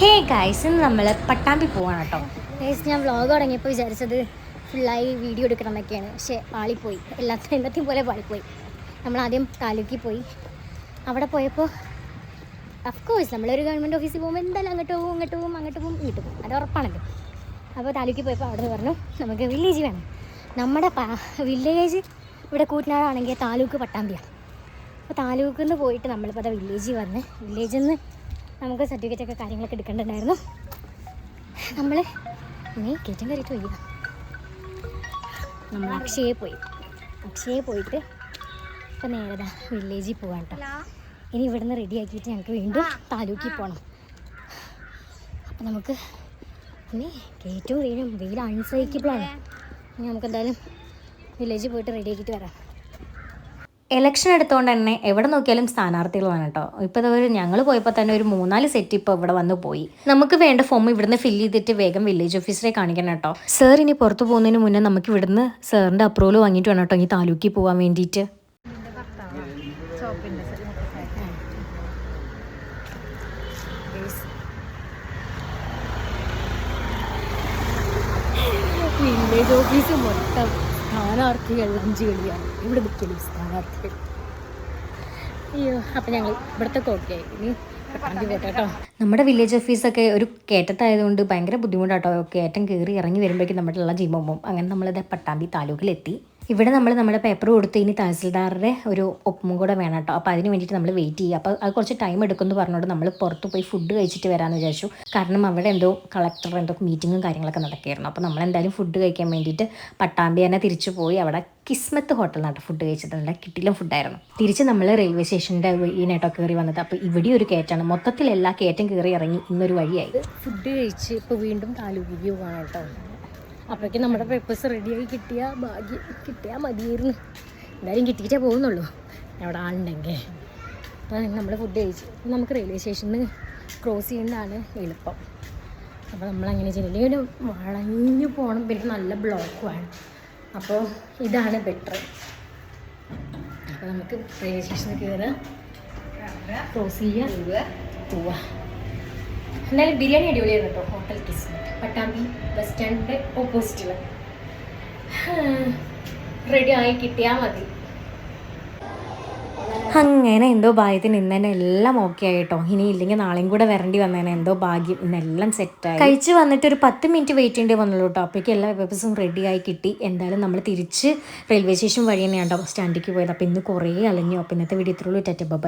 Hey guys ഇന്ന് നമ്മൾ പട്ടാമ്പി പോവാണ് കേട്ടോ. ഗൈസ് ഞാൻ വ്ളോഗ് തുടങ്ങിയപ്പോൾ വിചാരിച്ചത് ഫുള്ളായി വീഡിയോ എടുക്കണം എന്നൊക്കെയാണ് പക്ഷേ പാളിപ്പോയി. എല്ലാത്തിനും എന്നത്തെയും പോലെ പാളിപ്പോയി. നമ്മൾ ആദ്യം താലൂക്കിൽ പോയി. അവിടെ പോയപ്പോൾ അഫ്കോഴ്സ് നമ്മളൊരു ഗവൺമെന്റ് ഓഫീസിൽ പോകുമ്പോൾ എന്തായാലും അങ്ങോട്ട് പോകും അങ്ങോട്ട് പോകും അങ്ങോട്ട് പോകും ഇങ്ങോട്ട് പോകും. അത് ഉറപ്പാണല്ലോ. അപ്പോൾ താലൂക്കിൽ പോയപ്പോൾ അവിടെ നിന്ന് പറഞ്ഞു നമുക്ക് വില്ലേജ് വേണം. നമ്മുടെ വില്ലേജ് ഇവിടെ കൂട്ടിനാടാണെങ്കിൽ താലൂക്ക് പട്ടാമ്പിയാണ് അപ്പോൾ താലൂക്കിൽ നിന്ന് പോയിട്ട് നമ്മളിപ്പോൾ അത് വില്ലേജിൽ വന്ന് വില്ലേജിൽ നിന്ന് നമുക്ക് സർട്ടിഫിക്കറ്റ് ഒക്കെ കാര്യങ്ങളൊക്കെ എടുക്കേണ്ടതായിരുന്നു നമ്മൾ ഇനി കയറ്റം കയറിയിട്ട് വയ്യ നമ്മൾ അക്ഷയെ പോയി. അക്ഷയെ പോയിട്ട് ഇപ്പം നേരതാ വില്ലേജിൽ പോകാം കേട്ടോ ഇനി ഇവിടുന്ന് റെഡിയാക്കിയിട്ട് ഞങ്ങൾക്ക് വീണ്ടും താലൂക്കിൽ പോകണം അപ്പം നമുക്ക് ഇനി കയറ്റവും വെയിലും വെയിൽ അൺസൈക്കിബിളാണ് ഇനി നമുക്ക് എന്തായാലും വില്ലേജിൽ പോയിട്ട് റെഡിയാക്കിയിട്ട് വരാം. ഇലക്ഷൻ എടുത്തുകൊണ്ട് തന്നെ എവിടെ നോക്കിയാലും സ്ഥാനാർത്ഥികളാണ് കേട്ടോ ഇപ്പോൾ ഒരു ഞങ്ങൾ പോയപ്പോൾ തന്നെ ഒരു മൂന്നാൽ സെറ്റ് ഇപ്പോൾ ഇവിടെ വന്ന് പോയി. നമുക്ക് വേണ്ട ഫോം ഇവിടുന്ന് ഫില്ല് ചെയ്തിട്ട് വേഗം വില്ലേജ് ഓഫീസറെ കാണിക്കണം കേട്ടോ സാർ ഇനി പുറത്ത് പോകുന്നതിന് മുന്നേ നമുക്ക് ഇവിടുന്ന് സാറിന്റെ അപ്രൂവൽ വാങ്ങിയിട്ട് വേണം കേട്ടോ ഈ താലൂക്കിൽ പോകാൻ വേണ്ടിയിട്ട്. വില്ലേജ് ഓഫീസ് മൊത്തം. സ്ഥാനാർത്ഥികൾ അഞ്ച് കളിയാണ് ഇവിടെ നിൽക്കലും സ്ഥാനാർത്ഥികൾ അയ്യോ അപ്പം ഞങ്ങൾ ഇവിടത്തെ ഓക്കെ ഇനി പോട്ടെ കേട്ടോ നമ്മുടെ വില്ലേജ് ഓഫീസൊക്കെ ഒരു കയറ്റത്തായതുകൊണ്ട് ഭയങ്കര ബുദ്ധിമുട്ടാട്ടോ. കയറ്റം കയറി ഇറങ്ങി വരുമ്പോഴേക്കും നമ്മുടെ ഉള്ള ജിമ്മും അങ്ങനെ നമ്മളിത് പട്ടാമ്പി താലൂക്കിലെത്തി. ഇവിടെ നമ്മൾ നമ്മുടെ പേപ്പർ കൊടുത്ത് ഇനി തഹസിൽദാറുടെ ഒരു ഒപ്പും കൂടെ വേണം കേട്ടോ. അപ്പോൾ അതിന് വേണ്ടിയിട്ട് നമ്മൾ വെയിറ്റ് ചെയ്യുക. അപ്പോൾ അത് കുറച്ച് ടൈം എടുക്കുമെന്ന് പറഞ്ഞുകൊണ്ട് നമ്മൾ പുറത്ത് പോയി ഫുഡ് കഴിച്ചിട്ട് വരാമെന്ന് വിചാരിച്ചു. കാരണം അവിടെ എന്തോ കളക്ടർ എന്തോ മീറ്റിങ്ങും കാര്യങ്ങളൊക്കെ നടക്കുകയായിരുന്നു. അപ്പോൾ നമ്മൾ എന്തായാലും ഫുഡ് കഴിക്കാൻ വേണ്ടിയിട്ട് പട്ടാമ്പി തന്നെ തിരിച്ചു പോയി അവിടെ കിസ്മത്ത് ഹോട്ടലിൽ നിന്നാണ് ഫുഡ് കഴിച്ചിട്ടുണ്ട് കിട്ടിലും ഫുഡായിരുന്നു തിരിച്ച് നമ്മൾ റെയിൽവേ സ്റ്റേഷന്റെ വഴിയിനായിട്ടോ കയറി വന്നത്. അപ്പോൾ ഇവിടെ ഒരു കയറ്റാണ് മൊത്തത്തിൽ എല്ലാ കയറ്റം കയറി ഇറങ്ങി ഇന്നൊരു വഴിയായി. ഫുഡ് കഴിച്ച് ഇപ്പോൾ വീണ്ടും പോകണം കേട്ടോ. അപ്പോഴേക്കും നമ്മുടെ പേപ്പേഴ്സ് റെഡിയായി കിട്ടിയ ഭാഗ്യം. കിട്ടിയാൽ മതിയായിരുന്നു. എന്തായാലും കിട്ടിയിട്ടേ പോകുന്നുള്ളൂ. അവിടെ ആളുണ്ടെങ്കിൽ. അപ്പോൾ നമ്മൾ ഫുഡ് കഴിച്ചു നമുക്ക് റെയിൽവേ സ്റ്റേഷനിൽ ക്രോസ് ചെയ്യുന്നതാണ് എളുപ്പം. അപ്പോൾ നമ്മളങ്ങനെ ചെയ്തില്ല ഒരു വളഞ്ഞു പോകണം പിന്നെ നല്ല ബ്ലോക്കുമാണ് അപ്പോൾ ഇതാണ് ബെറ്റർ അപ്പോൾ നമുക്ക് റെയിൽവേ സ്റ്റേഷനിൽ കയറുക ക്രോസ് ചെയ്യുക പോവുക എന്നാലും ബിരിയാണി അടിപൊളിയായിരുന്നു കേട്ടോ ഹോട്ടൽ കിസ്മറ്റ് പട്ടാമ്പി ബസ് സ്റ്റാൻഡിന്റെ ഓപ്പോസിറ്റിൽ റെഡി ആയി കിട്ടിയാൽ മതി. അങ്ങനെ എന്തോ ഭാഗ്യത്തിന് ഇന്ന് തന്നെ എല്ലാം ഓക്കെ ആയിട്ടോ ഇനി ഇല്ലെങ്കിൽ നാളെയും കൂടെ വരേണ്ടി വന്നേനെ. എന്തോ ഭാഗ്യം. ഇന്നെല്ലാം സെറ്റായി കഴിച്ച് വന്നിട്ട് ഒരു പത്ത് മിനിറ്റ് വെയിറ്റ് ചെയ്യേണ്ടി വന്നുള്ളൂ കേട്ടോ. അപ്പോഴേക്കും എല്ലാ പേപ്പേഴ്സും റെഡി ആയി കിട്ടി. എന്തായാലും നമ്മൾ തിരിച്ച് റെയിൽവേ സ്റ്റേഷൻ വഴി തന്നെയാണ് സ്റ്റാൻഡിലേക്ക് പോയത്. അപ്പോൾ ഇന്ന് കുറേ അലഞ്ഞു. അപ്പോൾ ഇന്നത്തെ വീഡിയോ ഇത്രയുള്ളൂ ടെറ്റ ബൈ